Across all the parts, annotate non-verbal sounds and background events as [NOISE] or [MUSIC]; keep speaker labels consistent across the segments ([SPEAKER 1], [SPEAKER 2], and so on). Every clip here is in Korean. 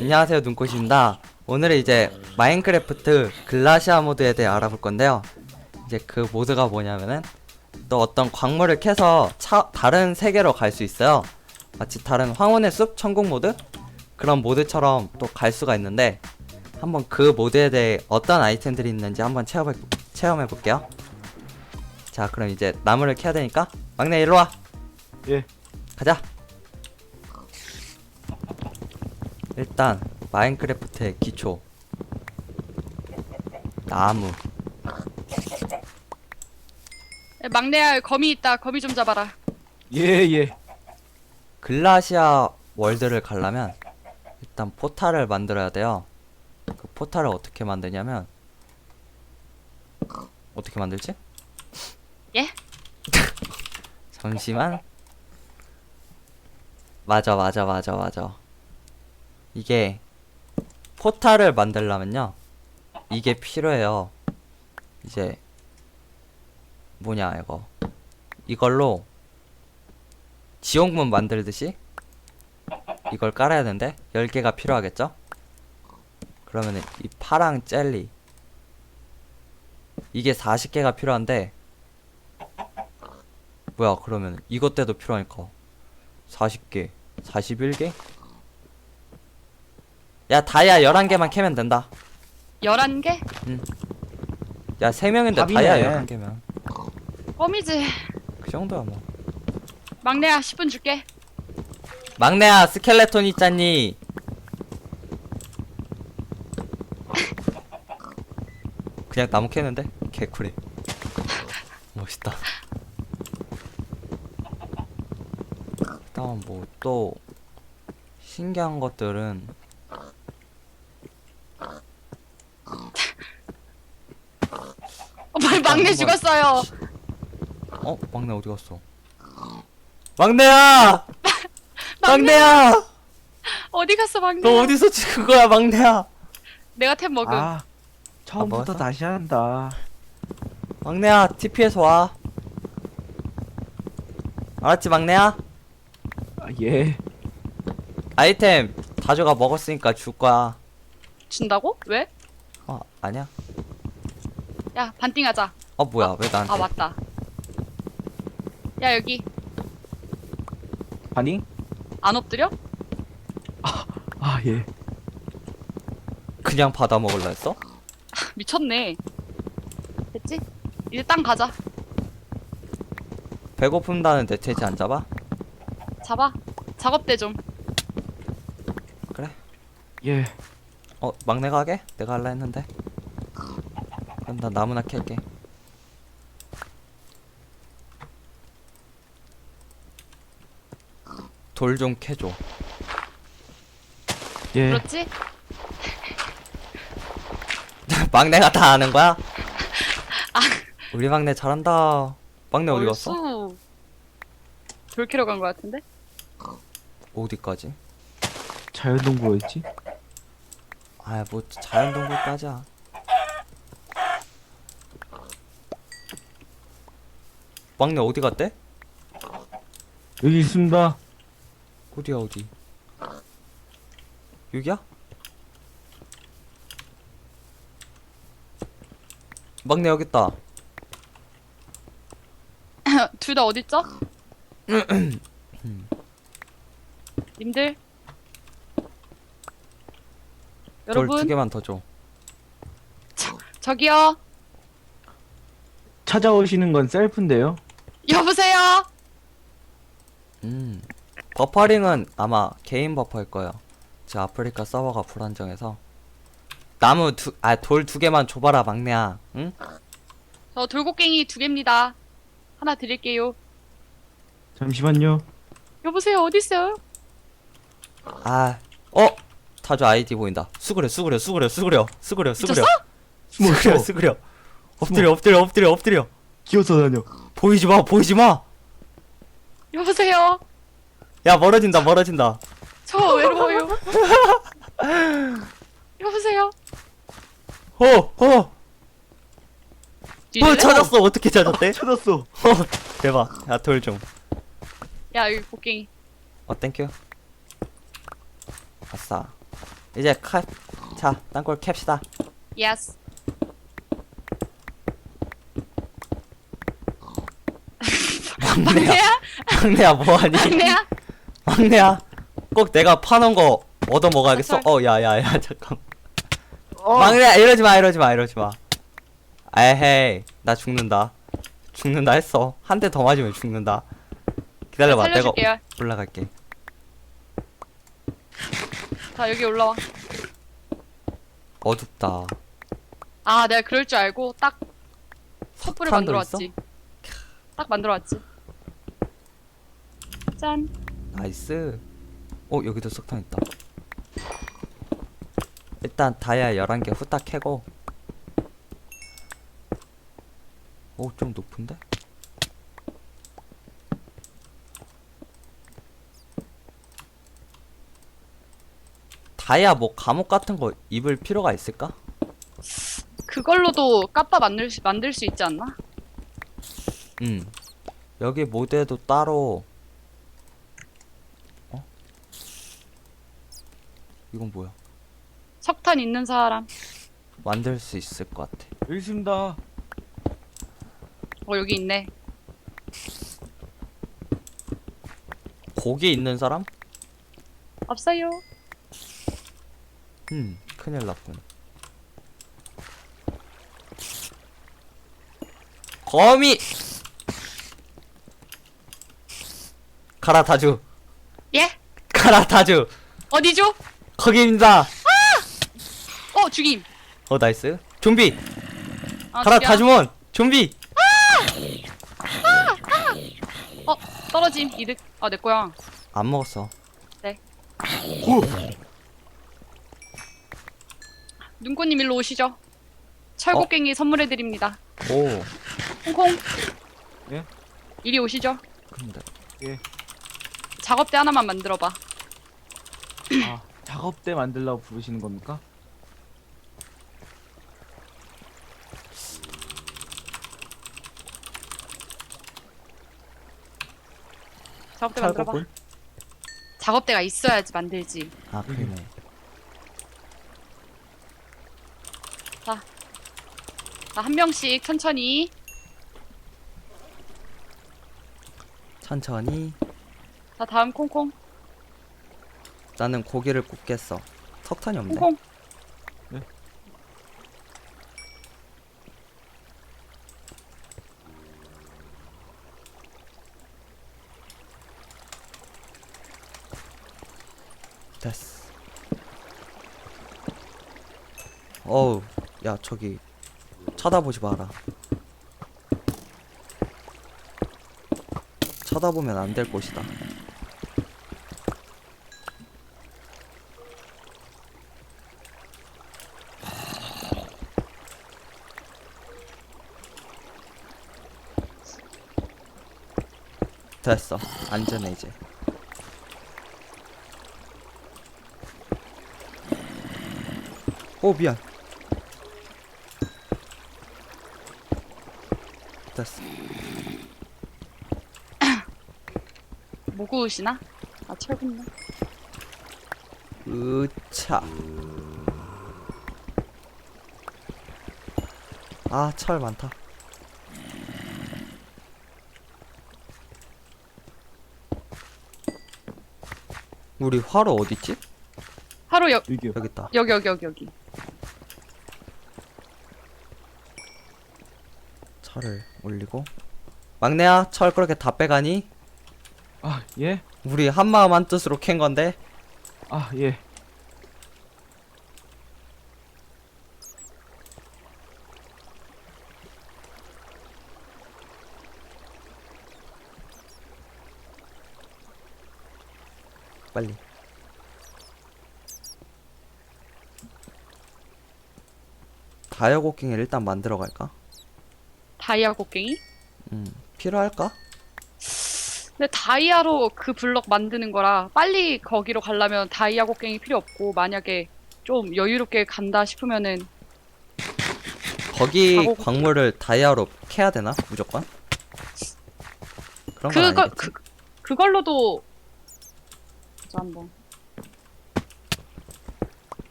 [SPEAKER 1] 안녕하세요 눈꽃입니다. 오늘은 이제 마인크래프트 글라시아 모드에 대해 알아볼 건데요. 이제 그 모드가 뭐냐면은 또 어떤 광물을 캐서 차, 다른 세계로 갈 수 있어요. 마치 다른 황혼의 숲 천국 모드? 그런 모드처럼 또 갈 수가 있는데 한번 그 모드에 대해 어떤 아이템들이 있는지 한번 체험해, 체험해 볼게요. 자 그럼 이제 나무를 캐야 되니까 막내 일로 와.
[SPEAKER 2] 예.
[SPEAKER 1] 가자 일단 마인크래프트의 기초. 나무.
[SPEAKER 3] 야, 막내야 거미 있다. 거미 좀 잡아라.
[SPEAKER 2] 예, 예.
[SPEAKER 1] 글라시아 월드를 가려면 일단 포탈을 만들어야 돼요. 그 포탈을 어떻게 만드냐면 어떻게 만들지?
[SPEAKER 3] 예? [LAUGHS]
[SPEAKER 1] 잠시만. 맞아 맞아 맞아 맞아 이게 포탈을 만들려면요 이게 필요해요 이제 뭐냐 이거 이걸로 지옥문 만들듯이 이걸 깔아야 되는데 10개가 필요하겠죠? 그러면은 이 파랑 젤리 이게 40개가 필요한데 뭐야 그러면 이것 때도 필요하니까 40개 41개? 야 다이아 11개만 캐면 된다.
[SPEAKER 3] 11개?
[SPEAKER 1] 야 3명인데
[SPEAKER 2] 밥이네.
[SPEAKER 1] 다이아 11개면.
[SPEAKER 3] 껌이지.
[SPEAKER 1] 그 정도야 뭐.
[SPEAKER 3] 막내야 10분 줄게.
[SPEAKER 1] 막내야 스켈레톤 있잖니. 그냥 나무 캐는데? 개쿨해 멋있다. 일단 뭐 또 신기한 것들은
[SPEAKER 3] 어, 말 막내
[SPEAKER 1] 한번-
[SPEAKER 3] 죽었어요
[SPEAKER 1] 어? 막내 어디 갔어? 막내야! [LAUGHS] 막내야!
[SPEAKER 3] 어디 갔어 막내
[SPEAKER 1] 너 어디서 찍은 거야 막내야?
[SPEAKER 3] 내가 템 먹음
[SPEAKER 2] 아, 처음부터
[SPEAKER 1] 먹었어?
[SPEAKER 2] 다시 한다.
[SPEAKER 1] 막내야 TP에서 와 알았지 막내야?
[SPEAKER 2] 아, 예.
[SPEAKER 1] 아이템 다주가 먹었으니까 줄 거야
[SPEAKER 3] 준다고? 왜?
[SPEAKER 1] 어 아니야
[SPEAKER 3] 야 반띵하자
[SPEAKER 1] 어 뭐야 왜 나한테
[SPEAKER 3] 아 맞다 야 여기
[SPEAKER 2] 아니?
[SPEAKER 3] 안 엎드려?
[SPEAKER 2] 아, 예.
[SPEAKER 1] 그냥 받아 먹을라 했어? [LAUGHS]
[SPEAKER 3] 미쳤네 됐지? 이제 땅 가자
[SPEAKER 1] 배고픈다는데 돼지 안 잡아?
[SPEAKER 3] 잡아 작업대 좀
[SPEAKER 1] 그래
[SPEAKER 2] 예.
[SPEAKER 1] 어 막내가 하게? 내가 할라 했는데 그럼 나 나무나 캘게 돌 좀 캐줘
[SPEAKER 2] 예.
[SPEAKER 3] 그렇지? [LAUGHS]
[SPEAKER 1] 막내가 다 아는 거야? [LAUGHS] 우리 막내 잘한다 막내 어디 갔어?
[SPEAKER 3] 얼쑤. 돌 캐러 간 거 같은데?
[SPEAKER 1] 어디까지?
[SPEAKER 2] 자연동굴이지?
[SPEAKER 1] 아 뭐 자연동굴까지야 막내 어디 갔대?
[SPEAKER 2] 여기 있습니다.
[SPEAKER 1] 어디야 어디 여기야? 막내 여기 있다 [LAUGHS]
[SPEAKER 3] 둘 다 어딨죠? [CLEARS THROAT] 님들
[SPEAKER 1] 돌 두
[SPEAKER 3] 여러분
[SPEAKER 1] 개만 더 줘
[SPEAKER 3] 저기요
[SPEAKER 2] 찾아오시는 건 셀프인데요.
[SPEAKER 3] 여보세요
[SPEAKER 1] 음 버퍼링은 아마 개인 버퍼일 거예요 제 아프리카 서버가 불안정해서 나무 두 아 돌 두 개만 줘봐라 막내야 응?
[SPEAKER 3] 저 돌고갱이 두 개입니다 하나 드릴게요
[SPEAKER 2] 잠시만요.
[SPEAKER 3] 여보세요 어딨어요?
[SPEAKER 1] 아, 어? 타조 아이디 보인다. 수그려, 수그려, 수그려, 수그려, 수그려, 수그려. 수그려, 수그려. 엎드려, 엎드려, 엎드려, 엎드려.
[SPEAKER 2] 기어서 다녀.
[SPEAKER 1] 보이지 마, 보이지 마.
[SPEAKER 3] 여보세요
[SPEAKER 1] 야, 멀어진다, 멀어진다.
[SPEAKER 3] 저 외로워요 [LAUGHS] 여보세요
[SPEAKER 1] 어, 어, 어? 찾았어. 어떻게 찾았대?
[SPEAKER 2] 찾았어. [LAUGHS]
[SPEAKER 1] 어, 대박. 야, 돌 좀.
[SPEAKER 3] 야 여기 곡괭이
[SPEAKER 1] 어, 땡큐. 아싸. 이제 카, 자 땅굴 캡시다.
[SPEAKER 3] 예스.
[SPEAKER 1] 막내야,
[SPEAKER 3] 막내야?
[SPEAKER 1] 뭐하니?
[SPEAKER 3] 막내야? [LAUGHS]
[SPEAKER 1] 막내야, 꼭 내가 파놓은 거 얻어 먹어야겠어.
[SPEAKER 3] 아,
[SPEAKER 1] 어, 야야야 [LAUGHS] 잠깐.
[SPEAKER 2] 어,
[SPEAKER 1] 막내야 이러지 마, 이러지 마, 이러지 마. 에헤이, 나 죽는다. 죽는다 했어. 한 대 더 맞으면 죽는다. 기다려봐, 내가
[SPEAKER 3] 살려줄게요.
[SPEAKER 1] 올라갈게.
[SPEAKER 3] 자 여기 올라와.
[SPEAKER 1] 어둡다.
[SPEAKER 3] 아 내가 그럴 줄 알고 딱 촛불을
[SPEAKER 1] 석탄도
[SPEAKER 3] 만들어
[SPEAKER 1] 있어?
[SPEAKER 3] 왔지. 딱 만들어 왔지. 짠.
[SPEAKER 1] 나이스. 어, 여기도 석탄 있다. 일단 다이아 11개 후딱 캐고. 오, 좀 높은데? 다이아 뭐 감옥 같은 거 입을 필요가 있을까?
[SPEAKER 3] 그걸로도 까빠 만들 수, 만들 수 있지 않나?
[SPEAKER 1] 음. 여기 모드에도 따로 이건 뭐야?
[SPEAKER 3] 석탄 있는 사람.
[SPEAKER 1] 만들 수 있을 것 같아.
[SPEAKER 2] 여기 있습니다.
[SPEAKER 3] 어 여기 있네.
[SPEAKER 1] 고기 있는 사람?
[SPEAKER 3] 없어요.
[SPEAKER 1] 음, 큰일 났군. 거미! 가라타주!
[SPEAKER 3] 예?
[SPEAKER 1] 가라타주!
[SPEAKER 3] 어디죠?
[SPEAKER 1] 거기입니다!
[SPEAKER 3] 어 죽임.
[SPEAKER 1] 어, 나이스. 좀비!
[SPEAKER 3] 아, 죽여.
[SPEAKER 1] 가라타주몬! 좀비!
[SPEAKER 3] 어 떨어짐 이득. 아내 거야.
[SPEAKER 1] 안 먹었어.
[SPEAKER 2] 오,
[SPEAKER 3] 눈꽃님 일로 오시죠. 철곡갱이 선물해 드립니다.
[SPEAKER 1] 오,
[SPEAKER 3] 콩콩.
[SPEAKER 2] 예?
[SPEAKER 3] 이리 오시죠.
[SPEAKER 1] 근데.
[SPEAKER 3] 작업대 하나만 만들어봐.
[SPEAKER 2] 아, 작업대 만들라고 부르시는 겁니까?
[SPEAKER 3] 작업대 만들어봐. 작업대가 있어야지 만들지.
[SPEAKER 1] 아, 그러네.
[SPEAKER 3] 자 한 명씩 천천히.
[SPEAKER 1] 천천히.
[SPEAKER 3] 자 다음 콩콩.
[SPEAKER 1] 나는 고기를 굽겠어. 석탄이 없네.
[SPEAKER 3] 콩콩.
[SPEAKER 2] 네.
[SPEAKER 1] 됐어. 어우, 야, 저기, 쳐다보지 마라. 쳐다보면 안 될 곳이다. 됐어. 안전해, 이제. 오 미안 됐어
[SPEAKER 3] 뭐 구우시나? 아 철군네.
[SPEAKER 1] 으차 아 철 많다 우리 화로 어딨지?
[SPEAKER 3] 하루 여,
[SPEAKER 2] 여기요.
[SPEAKER 1] 여기 있다
[SPEAKER 3] 여기 여기 여기 여기.
[SPEAKER 1] 철을 올리고 막내야 철 그렇게 다 빼가니?
[SPEAKER 2] 아, 예?
[SPEAKER 1] 우리 한마음 한뜻으로 캔 건데
[SPEAKER 2] 아, 예.
[SPEAKER 1] 빨리 다이아고킹을 일단 만들어 갈까?
[SPEAKER 3] 다이아 곡괭이?
[SPEAKER 1] 음 필요할까?
[SPEAKER 3] 근데 다이아로 그 블럭 만드는 거라 빨리 거기로 가려면 다이아 곡괭이 필요 없고 만약에 좀 여유롭게 간다 싶으면은
[SPEAKER 1] 거기
[SPEAKER 3] 가고-
[SPEAKER 1] 광물을 다이아로 캐야 되나? 무조건? 그런 건
[SPEAKER 3] 그거
[SPEAKER 1] 아니겠지?
[SPEAKER 3] 그 그걸로도 저 한번.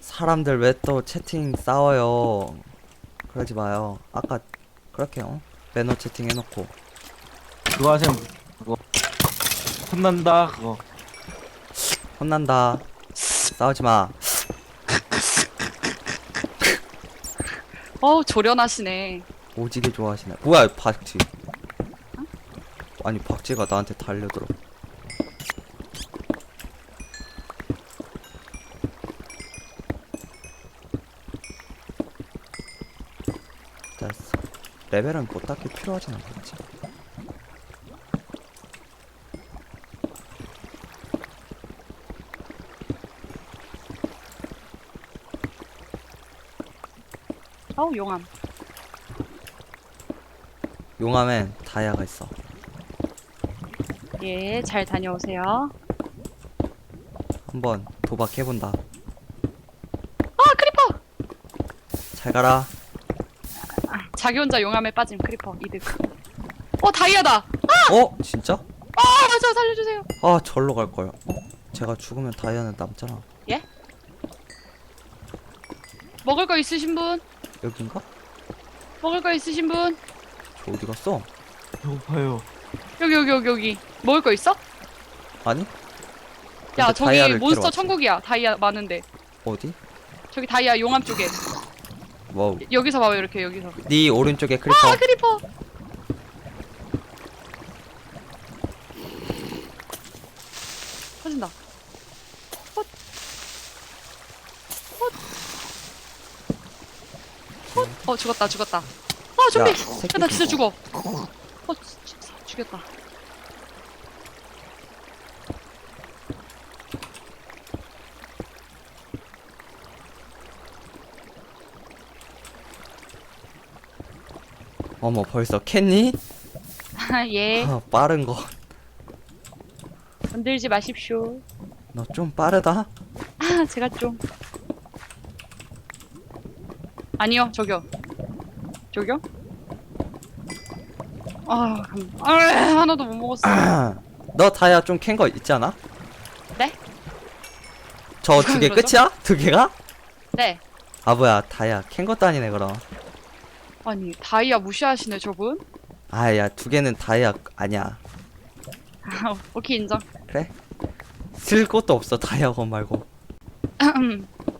[SPEAKER 1] 사람들 왜 또 채팅 싸워요? 그러지 마요. 아까 그렇게 어? 매너 채팅 해놓고
[SPEAKER 2] 그거 하세요. 그거. 혼난다, 그거.
[SPEAKER 1] 혼난다. 싸우지 마.
[SPEAKER 3] 어우 조련하시네.
[SPEAKER 1] 오지게 좋아하시네. 뭐야 박쥐? 아니 박쥐가 나한테 달려들어. 됐어. 레벨은 뭐 딱히 필요하진 않겠지.
[SPEAKER 3] 어우 용암.
[SPEAKER 1] 용암엔 다이아가 있어.
[SPEAKER 3] 예, 잘 다녀오세요.
[SPEAKER 1] 한번 도박해본다.
[SPEAKER 3] 아 크리퍼.
[SPEAKER 1] 잘 가라.
[SPEAKER 3] 아, 자기 혼자 용암에 빠짐 크리퍼 이득. 어 다이아다.
[SPEAKER 1] 어? 진짜?
[SPEAKER 3] 아 맞아 살려주세요.
[SPEAKER 1] 아 절로 갈 거야. 어? 제가 죽으면 다이아는 남잖아.
[SPEAKER 3] 먹을 거 있으신 분?
[SPEAKER 1] 여긴가?
[SPEAKER 3] 먹을 거 있으신 분?
[SPEAKER 1] 저 어디 갔어?
[SPEAKER 2] 배고파요.
[SPEAKER 3] 여기 여기 여기 여기. 먹을 거 있어?
[SPEAKER 1] 아니?
[SPEAKER 3] 야
[SPEAKER 1] 근데
[SPEAKER 3] 저기
[SPEAKER 1] 다이아를
[SPEAKER 3] 몬스터. 천국이야. 다이아 많은데.
[SPEAKER 1] 어디?
[SPEAKER 3] 저기 다이아 용암 쪽에.
[SPEAKER 1] 와우.
[SPEAKER 3] 여기서 봐요 이렇게 여기서.
[SPEAKER 1] 네 오른쪽에 크리퍼.
[SPEAKER 3] 아 크리퍼. 터진다. 헛. 헛. 어 죽었다 죽었다. 아 좀비.
[SPEAKER 1] 야, 새끼
[SPEAKER 3] 야, 나 진짜
[SPEAKER 1] 죽어.
[SPEAKER 3] 어 진짜 죽였다.
[SPEAKER 1] 어머 벌써 캤니?
[SPEAKER 3] 아, 예.
[SPEAKER 1] 아, 빠른 거.
[SPEAKER 3] 건들지 마십시오.
[SPEAKER 1] 너 좀 빠르다.
[SPEAKER 3] 아, 제가 좀. 아니요, 저기요. 저기요? 아, 감... 아, 하나도 못 먹었어. [CLEARS THROAT]
[SPEAKER 1] 너 다이아 좀캔 거 있지 않아?
[SPEAKER 3] 네?
[SPEAKER 1] 저 두 개 [LAUGHS]
[SPEAKER 3] 그러죠?
[SPEAKER 1] 끝이야? 두 개가?
[SPEAKER 3] 네.
[SPEAKER 1] 아 뭐야 다이아 캔 것도 아니네 그럼.
[SPEAKER 3] 아니, 다이아 무시하시네, 저분?
[SPEAKER 1] 아야 두 개는 다이아 아니야.
[SPEAKER 3] 아, [LAUGHS] 오케이, 인정.
[SPEAKER 1] 그래? 쓸 것도 없어 다이아건 말고. [CLEARS THROAT]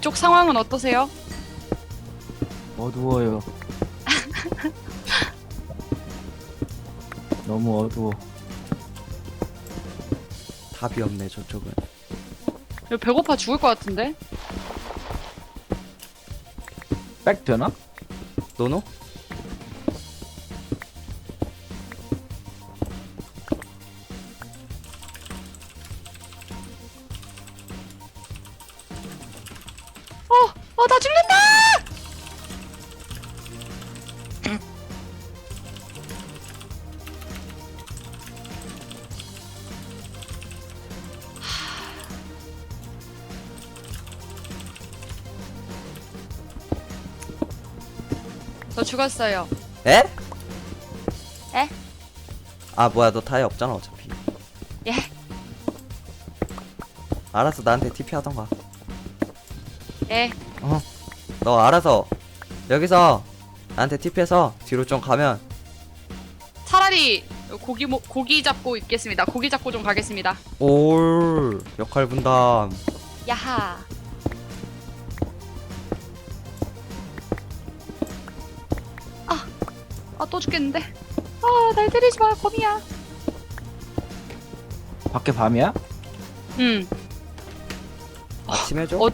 [SPEAKER 3] 그쪽 상황은 어떠세요?
[SPEAKER 2] 어두워요. [LAUGHS] 너무 어두워.
[SPEAKER 1] 답이 없네 저쪽은.
[SPEAKER 3] 이거 배고파 죽을 것 같은데?
[SPEAKER 2] 백 되나?
[SPEAKER 1] 노노?
[SPEAKER 3] 저 죽었어요.
[SPEAKER 1] 에?
[SPEAKER 3] 에?
[SPEAKER 1] 아 뭐야 너 다이아 없잖아 어차피.
[SPEAKER 3] 예.
[SPEAKER 1] 알았어 나한테 TP 하던가.
[SPEAKER 3] 예.
[SPEAKER 1] 어. 너 알아서 여기서 나한테 TP해서 뒤로 좀 가면
[SPEAKER 3] 차라리 고기 모, 고기 잡고 있겠습니다. 고기 잡고 좀 가겠습니다.
[SPEAKER 1] 올 역할 분담.
[SPEAKER 3] 야하. 아 또 죽겠는데. 아, 날 때리지 마, 거미야.
[SPEAKER 2] 밖에 밤이야?
[SPEAKER 3] 음,
[SPEAKER 1] 아침 해줘.
[SPEAKER 3] 어,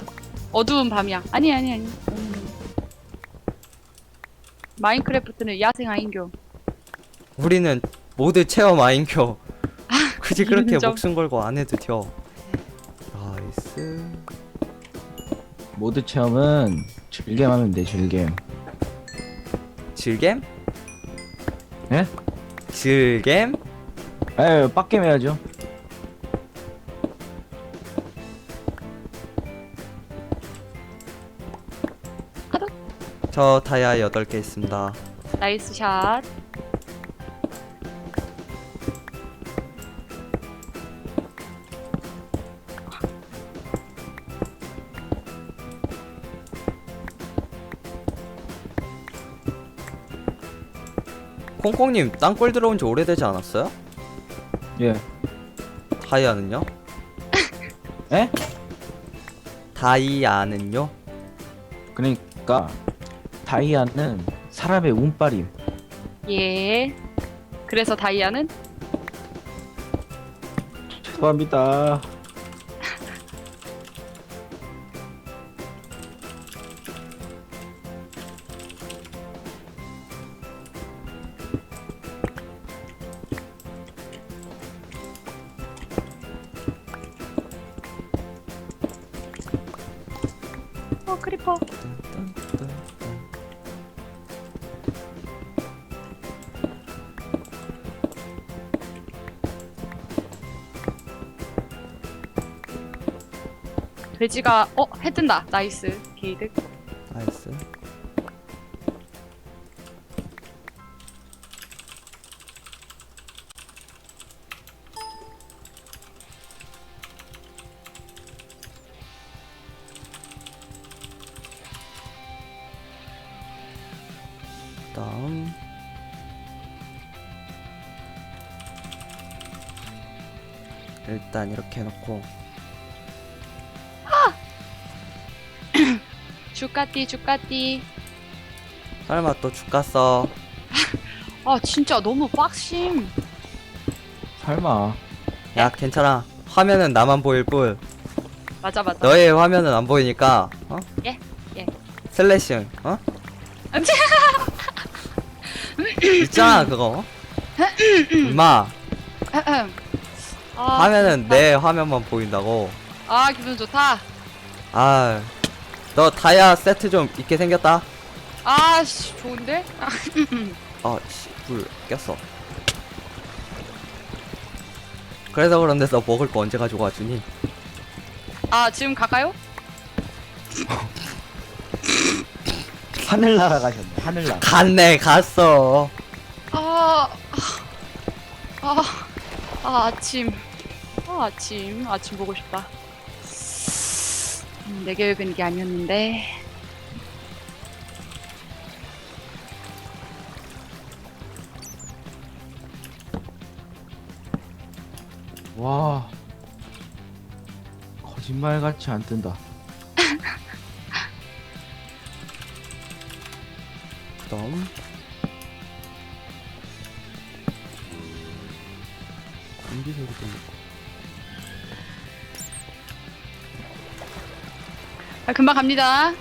[SPEAKER 3] 어두운 밤이야. 아니, 아니, 아니. 음. 마인크래프트는 야생 아인교.
[SPEAKER 1] 우리는 모두 체험 아인교. 굳이 그렇게
[SPEAKER 3] 인정.
[SPEAKER 1] 목숨 걸고 안 해도 돼. 나이스.
[SPEAKER 2] 모드 체험은 즐겜 하면 돼, 즐겜.
[SPEAKER 1] 질겜?
[SPEAKER 2] 예?
[SPEAKER 1] 질겜?
[SPEAKER 2] 에휴, 빡겜 해야죠.
[SPEAKER 1] 저 다이아 8개 있습니다.
[SPEAKER 3] 나이스 샷.
[SPEAKER 1] 콩콩님 땅굴 들어온 지 오래되지 않았어요?
[SPEAKER 2] 예.
[SPEAKER 1] 다이아는요? [LAUGHS]
[SPEAKER 2] 에?
[SPEAKER 1] 다이아는요?
[SPEAKER 2] 그러니까 다이아는 사람의 운빨임.
[SPEAKER 3] 예. 그래서 다이아는
[SPEAKER 2] 죄송합니다.
[SPEAKER 3] 돼지가 어 해 뜬다. 나이스. 게이득. 주까띠 주까띠.
[SPEAKER 1] 설마 또 죽갔어
[SPEAKER 3] 아 진짜 너무 빡심.
[SPEAKER 2] 설마.
[SPEAKER 1] 야 괜찮아 화면은 나만 보일 뿐
[SPEAKER 3] 맞아 맞아.
[SPEAKER 1] 너의 화면은 안 보이니까 어?
[SPEAKER 3] 예, 예.
[SPEAKER 1] 슬래싱 어? [LAUGHS] 있잖아 그거 임마
[SPEAKER 3] 아,
[SPEAKER 1] 화면은. 내 화면만 보인다고
[SPEAKER 3] 아 기분 좋다.
[SPEAKER 1] 아 너 다이아 세트 좀 있게 생겼다
[SPEAKER 3] 아씨 좋은데? 아,
[SPEAKER 1] 아 씨 불 꼈어 그래서 그런데 너 먹을 거 언제 가지고 와주니
[SPEAKER 3] 아 지금 갈까요?
[SPEAKER 2] 하늘나라 가셨네. 하늘나라.
[SPEAKER 1] 갔네 갔어
[SPEAKER 3] 아, 아, 아 아침, 아 아침, 아침 보고 싶다. 음, 내 계획은 이게 아니었는데.
[SPEAKER 2] 와. 거짓말 같이 안 뜬다.
[SPEAKER 1] 그 다음 공기 소리 좀
[SPEAKER 3] 아, 금방 갑니다.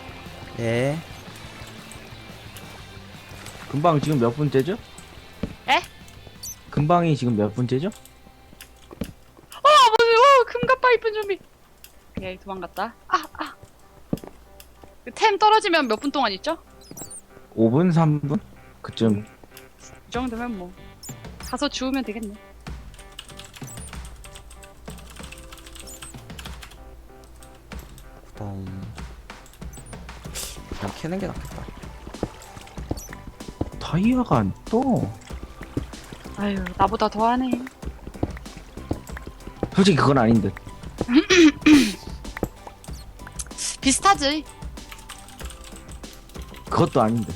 [SPEAKER 1] 예.
[SPEAKER 2] 금방 지금 몇 분째죠?
[SPEAKER 3] 에?
[SPEAKER 2] 금방이 지금 몇 분째죠?
[SPEAKER 3] 어, 뭐지? 어, 금갑바 이쁜 좀비. 오케이, 도망갔다. 아, 아. 그템 떨어지면 몇 분 동안 있죠?
[SPEAKER 2] 5분, 3분? 그쯤.
[SPEAKER 3] 이 정도면 뭐 가서 주우면 되겠네.
[SPEAKER 1] 그다음 그냥 캐는 게 낫겠다.
[SPEAKER 2] 다이아가 안 떠.
[SPEAKER 3] 아유, 나보다 더하네.
[SPEAKER 2] 솔직히 그건 아닌 듯. [CLEARS THROAT]
[SPEAKER 3] 비슷하지?
[SPEAKER 2] 그것도 아닌 듯.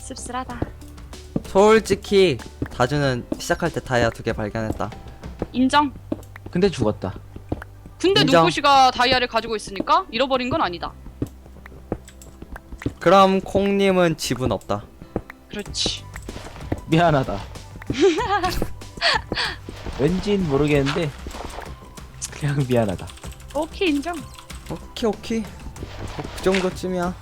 [SPEAKER 3] 씁쓸하다.
[SPEAKER 1] 솔직히 다주는 시작할 때 다이아 두 개 발견했다.
[SPEAKER 3] 인정.
[SPEAKER 2] 근데 죽었다.
[SPEAKER 3] 근데
[SPEAKER 1] 인정.
[SPEAKER 3] 눈부시가 다이아를 가지고 있으니까 잃어버린 건 아니다.
[SPEAKER 1] 그럼 콩님은 집은 없다.
[SPEAKER 3] 그렇지.
[SPEAKER 2] 미안하다. [LAUGHS] 왠진 모르겠는데 그냥 미안하다.
[SPEAKER 3] 오케이 인정.
[SPEAKER 1] 오케이 오케이. 그 정도쯤이야.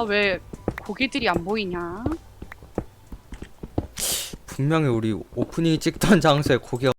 [SPEAKER 3] 아 왜 고기들이 안 보이냐?
[SPEAKER 1] 분명히 우리 오프닝 찍던 장소에 고기가